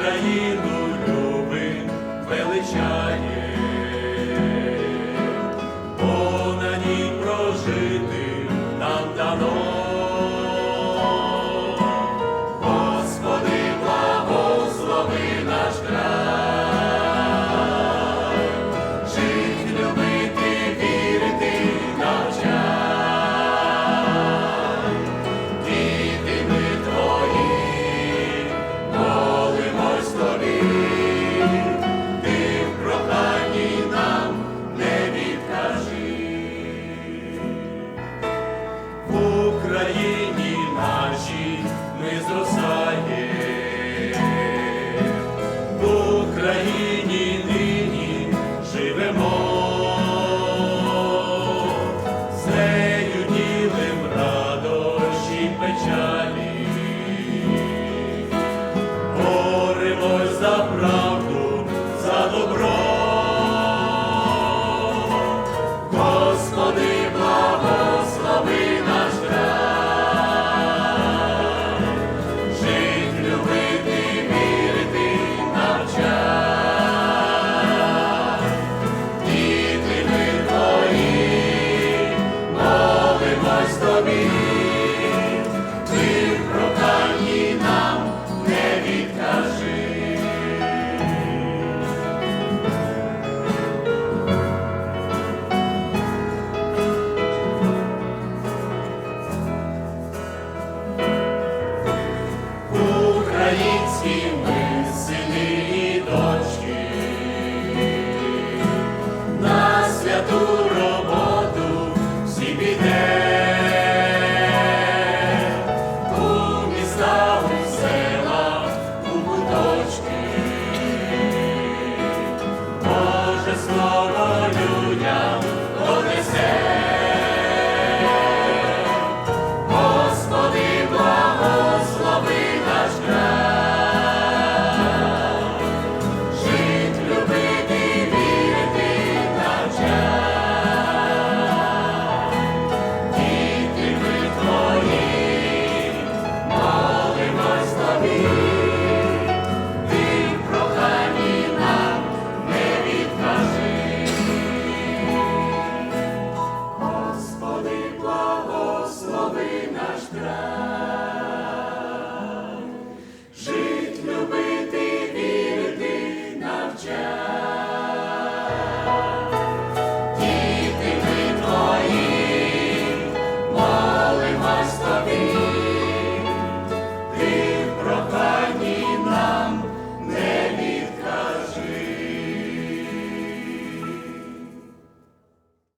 traído. Україні нашій ми зростаємо. mostrar.